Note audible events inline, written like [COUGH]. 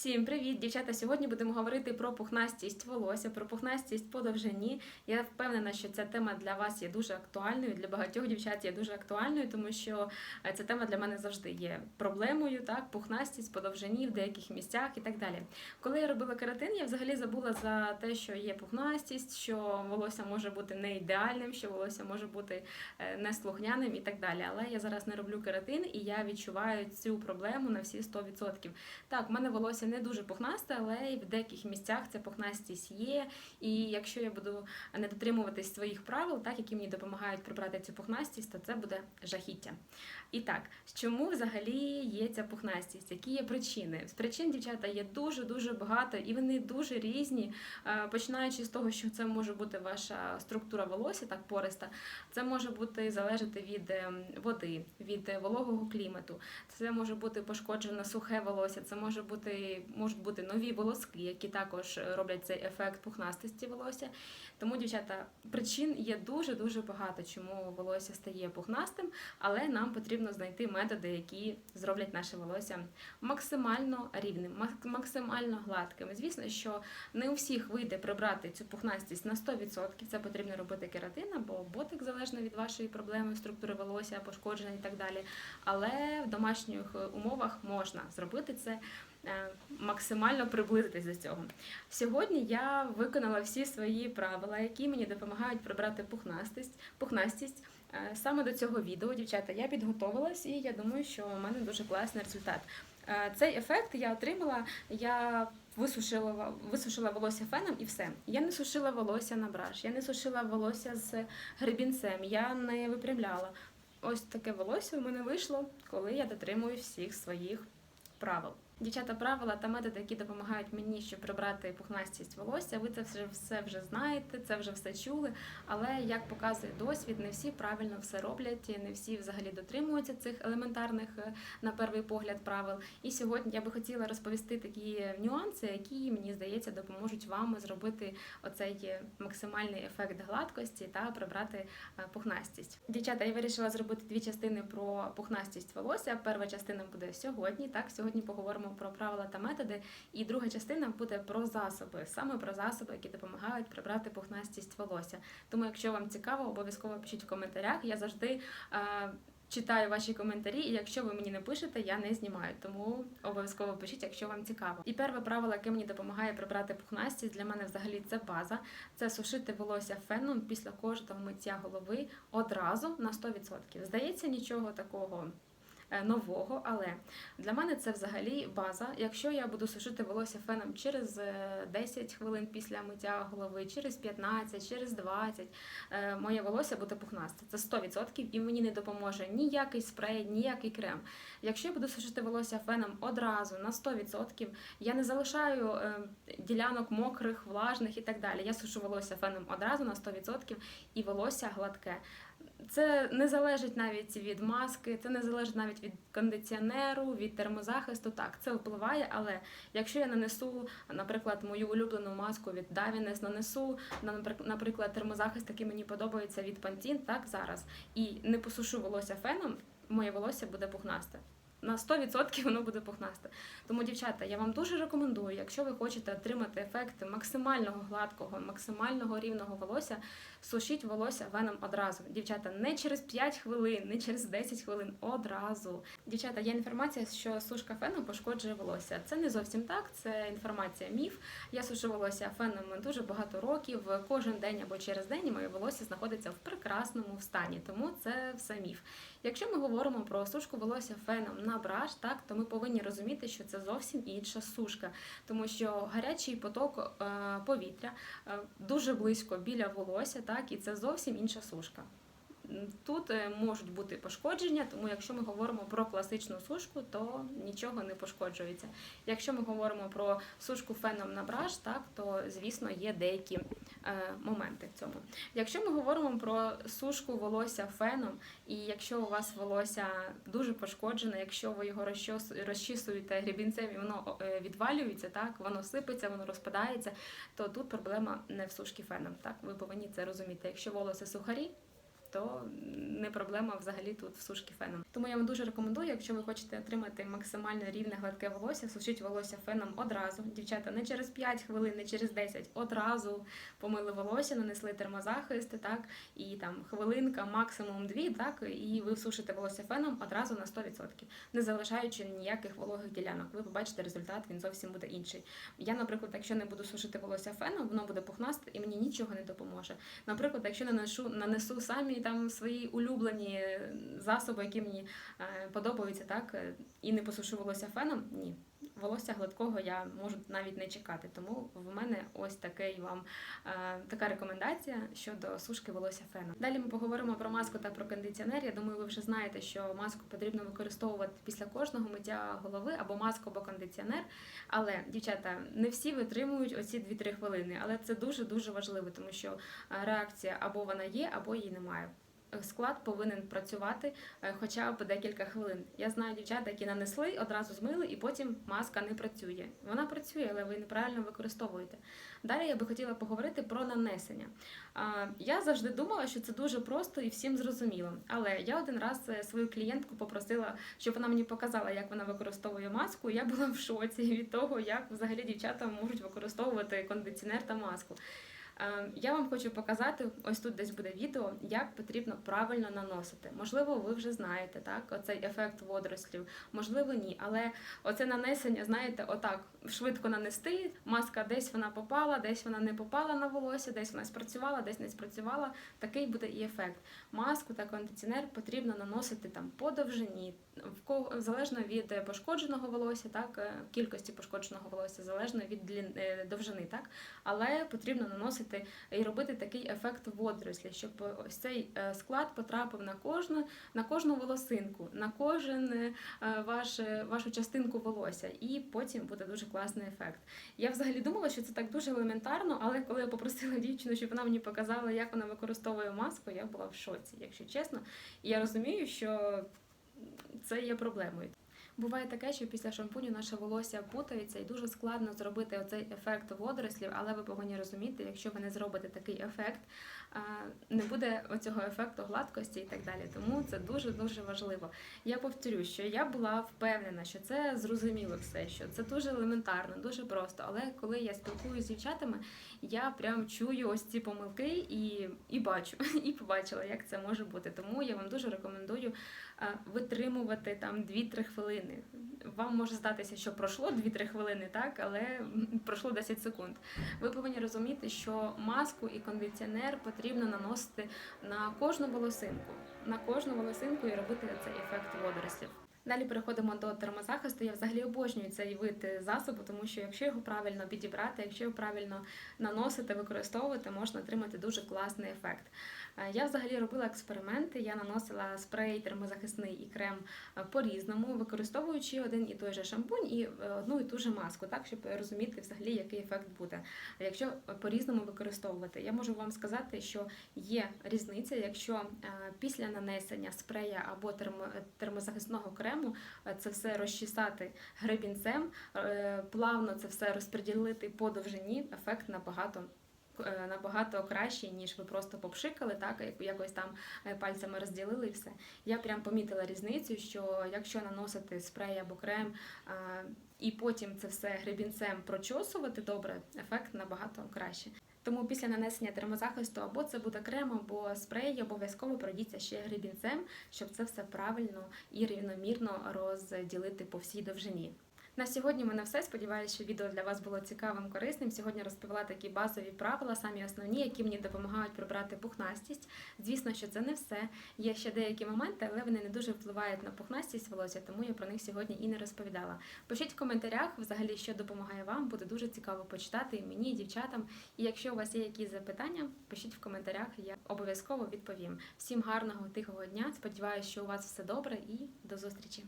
Всім привіт, дівчата! Сьогодні будемо говорити про пухнастість волосся, про пухнастість по довжині. Я впевнена, що ця тема для вас є дуже актуальною. Для багатьох дівчат є дуже актуальною, тому що е, ця тема для мене завжди є проблемою. Так, пухнастість по довжині в деяких місцях і так далі. Коли я робила кератин, я взагалі забула за те, що є пухнастість, що волосся може бути не ідеальним, що волосся може бути е, неслухняним і так далі. Але я зараз не роблю кератин, і я відчуваю цю проблему на всі 100%. Так, в мене волосся не дуже пухнасте, але і в деяких місцях ця пухнастість є. І якщо я буду не дотримуватись своїх правил, так які мені допомагають прибрати цю пухнастість, то це буде жахіття. І так, чому взагалі є ця пухнастість? Які є причини? З причин, дівчата, є дуже дуже багато, і вони дуже різні. Е, Починаючи з того, що це може бути ваша структура волосся, так пориста, це може бути залежати від ем, води, від вологого клімату. Це може бути пошкоджене сухе волосся, це може бути можуть бути нові волоски, які також роблять цей ефект пухнастості волосся. Тому, дівчата, причин є дуже дуже багато, чому волосся стає пухнастим, але нам потрібно знайти методи, які зроблять наше волосся максимально рівним, максимально гладким. Звісно, що не у всіх вийде прибрати цю пухнастість на 100%. Це потрібно робити кератин або ботик, залежно від вашої проблеми, структури волосся, пошкодження і так далі. Але в домашніх умовах можна зробити це. Максимально приблизитись до цього. Сьогодні я виконала всі свої правила, які мені допомагають прибрати пухнастість. пухнастість. Е, Саме до цього відео, дівчата, я підготовилась, і я думаю, що у мене дуже класний результат. Е, Цей ефект я отримала. Я висушила висушила волосся феном і все. Я не сушила волосся на браш, я не сушила волосся з гребінцем, я не випрямляла. Ось таке волосся у мене вийшло, коли я дотримую всіх своїх правил. Дівчата, правила та методи, які допомагають мені, щоб прибрати пухнастість волосся. Ви це вже все вже знаєте, це вже все чули. Але як показує досвід, не всі правильно все роблять, не всі взагалі дотримуються цих елементарних е, на перший погляд правил. І сьогодні я би хотіла розповісти такі нюанси, які мені здається допоможуть вам зробити оцей е, максимальний ефект гладкості та прибрати е, пухнастість. Дівчата, я вирішила зробити дві частини про пухнастість волосся. Перша частина буде сьогодні. Так, сьогодні поговоримо про правила та методи. І друга частина буде про засоби, саме про засоби, які допомагають прибрати пухнастість волосся. Тому, якщо вам цікаво, обов'язково пишіть в коментарях. Я завжди. е, Читаю ваші коментарі, і якщо ви мені не пишете, я не знімаю. Тому обов'язково пишіть, якщо вам цікаво. І перше правило, яке мені допомагає прибрати пухнастість, для мене взагалі це база. Це сушити волосся феном після кожного миття голови одразу на 100%. Здається, нічого такого нового, але для мене це взагалі база. Якщо я буду сушити волосся феном через е, 10 хвилин після миття голови, через 15, через 20, е, моє волосся буде пухнасте. Це 100% і мені не допоможе ніякий спрей, ніякий крем. Якщо я буду сушити волосся феном одразу на 100%, я не залишаю е, ділянок мокрих, влажних і так далі. Я сушу волосся феном одразу на 100% і волосся гладке. Це не залежить навіть від маски, це не залежить навіть від кондиціонеру, від термозахисту. Так, це впливає, але якщо я нанесу, наприклад, мою улюблену маску від Davines, нанесу, на, наприклад, термозахист, який мені подобається від Pantene, так зараз, і не посушу волосся феном, моє волосся буде пухнасте. На 100% воно буде пухнасте. Тому, дівчата, я вам дуже рекомендую, якщо ви хочете отримати ефект максимального гладкого, максимального рівного волосся, сушіть волосся веном одразу. Дівчата, не через 5 хвилин, не через 10 хвилин, одразу. Дівчата, є інформація, що сушка феном пошкоджує волосся. Це не зовсім так, це інформація міф. Я сушу волосся феном дуже багато років. Кожен день або через день моє волосся знаходиться в прекрасному стані, тому це все міф. Якщо ми говоримо про сушку волосся феном на браш, так то ми повинні розуміти, що це зовсім інша сушка, тому що гарячий поток е, повітря е, дуже близько біля волосся, так і це зовсім інша сушка. Тут е, можуть бути пошкодження, тому якщо ми говоримо про класичну сушку, то нічого не пошкоджується. Якщо ми говоримо про сушку феном на браш, так то звісно є деякі моменти в цьому. Якщо ми говоримо про сушку волосся феном, і якщо у вас волосся дуже пошкоджене, якщо ви його розчісуєте грібінцем і воно е, відвалюється, так воно сипеться, воно розпадається, то тут проблема не в сушці феном. Так, ви повинні це розуміти. Якщо волосся сухарі, то не проблема взагалі тут в сушки феном. Тому я вам дуже рекомендую, якщо ви хочете отримати максимально рівне гладке волосся, сушіть волосся феном одразу. Дівчата, не через 5 хвилин, не через 10, одразу помили волосся, нанесли термозахист, так і там хвилинка, максимум дві, так і ви сушите волосся феном одразу на 100%, не залишаючи ніяких вологих ділянок. Ви побачите результат, він зовсім буде інший. Я, наприклад, якщо не буду сушити волосся феном, воно буде пухнасте і мені нічого не допоможе. Наприклад, якщо наношу, нанесу самі там свої улюблені засоби, які мені е, подобаються, так е, і не посушувалося феном, ні. Волосся гладкого я можу навіть не чекати. Тому в мене ось такий вам е, така рекомендація щодо сушки волосся феном. Далі ми поговоримо про маску та про кондиціонер. Я думаю, ви вже знаєте, що маску потрібно використовувати після кожного миття голови або маску, або кондиціонер. Але, дівчата, не всі витримують оці 2-3 хвилини, але це дуже дуже важливо, тому що е, реакція або вона є, або її немає. Склад повинен працювати е, хоча б декілька хвилин. Я знаю дівчат, які нанесли, одразу змили, і потім маска не працює. Вона працює, але ви неправильно використовуєте. Далі я би хотіла поговорити про нанесення. Я завжди думала, що це дуже просто і всім зрозуміло. Але я один раз е, свою клієнтку попросила, щоб вона мені показала, як вона використовує маску. Я була в шоці від того, як взагалі дівчата можуть використовувати кондиціонер та маску. Е, Я вам хочу показати, ось тут десь буде відео, як потрібно правильно наносити. Можливо, ви вже знаєте так, оцей ефект водорослів, можливо, ні. Але оце нанесення, знаєте, отак швидко нанести. Маска десь вона попала, десь вона не попала на волосся, десь вона спрацювала, десь не спрацювала. Такий буде і ефект. Маску та кондиціонер потрібно наносити там по довжині, в залежно від пошкодженого волосся, так е, кількості пошкодженого волосся, залежно від е, довжини, так але потрібно наносити і робити такий ефект водорослі, щоб ось цей е, склад потрапив на кожну на кожну волосинку, на кожен е, ваш, е, вашу частинку волосся, і потім буде дуже класний ефект. Я взагалі думала, що це так дуже елементарно, але коли я попросила дівчину, щоб вона мені показала, як вона використовує маску, я була в шоці, якщо чесно. І я розумію, що це є проблемою. Буває таке, що після шампуню наше волосся путається і дуже складно зробити оцей ефект водорослів, але ви повинні розуміти, якщо ви не зробите такий ефект, не буде оцього ефекту гладкості і так далі. Тому це дуже дуже важливо. Я повторю, що я була впевнена, що це зрозуміло все, що це дуже елементарно, дуже просто. Але коли я спілкуюся з дівчатами, я прям чую ось ці помилки і, і бачу, [LAUGHS] і побачила, як це може бути. Тому я вам дуже рекомендую витримувати там 2-3 хвилини. Вам може здатися, що пройшло 2-3 хвилини, так, але [LAUGHS] пройшло 10 секунд. Ви повинні розуміти, що маску і кондиціонер потрібно наносити на кожну волосинку, на кожну волосинку і робити цей ефект водорослів. Далі переходимо до термозахисту. Я взагалі обожнюю цей вид засобу, тому що якщо його правильно підібрати, якщо його правильно наносити, використовувати, можна отримати дуже класний ефект. Е, Я взагалі робила експерименти. Я наносила спрей термозахисний і крем е, по-різному, використовуючи один і той же шампунь і е, одну і ту же маску, так щоб розуміти взагалі, який ефект буде. Якщо по-різному використовувати, я можу вам сказати, що є різниця, якщо е, після нанесення спрея або термозахисного крему е, це все розчісати гребінцем, е, плавно це все розподілити по довжині, ефект набагато. е, Набагато кращий, ніж ви просто попшикали, так як- якось там пальцями розділили і все. Я прям помітила різницю, що якщо наносити спрей або крем і потім це все гребінцем прочосувати добре, ефект набагато краще. Тому після нанесення термозахисту або це буде крем, або спрей, обов'язково пройдіться ще гребінцем, щоб це все правильно і рівномірно розділити по всій довжині. На сьогодні в мене все. Сподіваюся, що відео для вас було цікавим, корисним. Сьогодні розповіла такі базові правила, самі основні, які мені допомагають прибрати пухнастість. Звісно, що це не все. Є ще деякі моменти, але вони не дуже впливають на пухнастість волосся, тому я про них сьогодні і не розповідала. Пишіть в коментарях, взагалі, що допомагає вам. Буде дуже цікаво почитати і мені, і дівчатам. І якщо у вас є якісь запитання, пишіть в коментарях, я обов'язково відповім. Всім гарного тихого дня. Сподіваюся, що у вас все добре і до зустрічі.